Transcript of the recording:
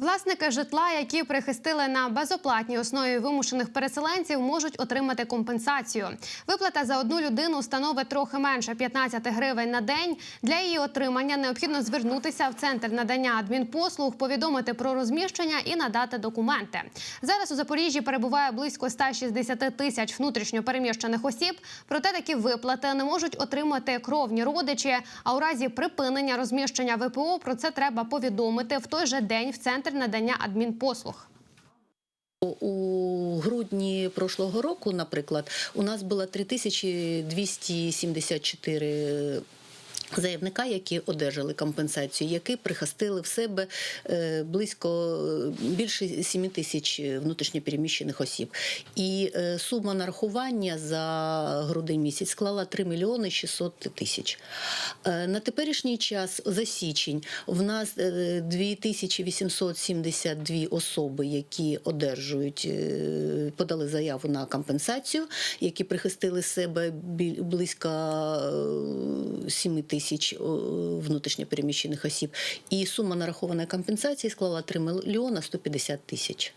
Власники житла, які прихистили на безоплатній основі вимушених переселенців, можуть отримати компенсацію. Виплата за одну людину становить трохи менше 15 гривень на день. Для її отримання необхідно звернутися в центр надання адмінпослуг, повідомити про розміщення і надати документи. Зараз у Запоріжжі перебуває близько 160 тисяч внутрішньо переміщених осіб. Проте такі виплати не можуть отримати кровні родичі. А у разі припинення розміщення ВПО про це треба повідомити в той же день в центр надання адмінпослуг. У грудні прошлого року, наприклад, у нас було 3274 заявника, які одержали компенсацію, які прихистили в себе е, близько е, більше 7 тисяч внутрішньопереміщених осіб. І е, сума нарахування за грудень місяць склала 3 мільйони 600 тисяч. На теперішній час за січень в нас е, 2872 особи, які одержують, подали заяву на компенсацію, які прихистили себе близько е, 7 тисяч е, внутрішньопереміщених осіб. І сума нарахованої компенсації склала 3 мільйона 150 тисяч.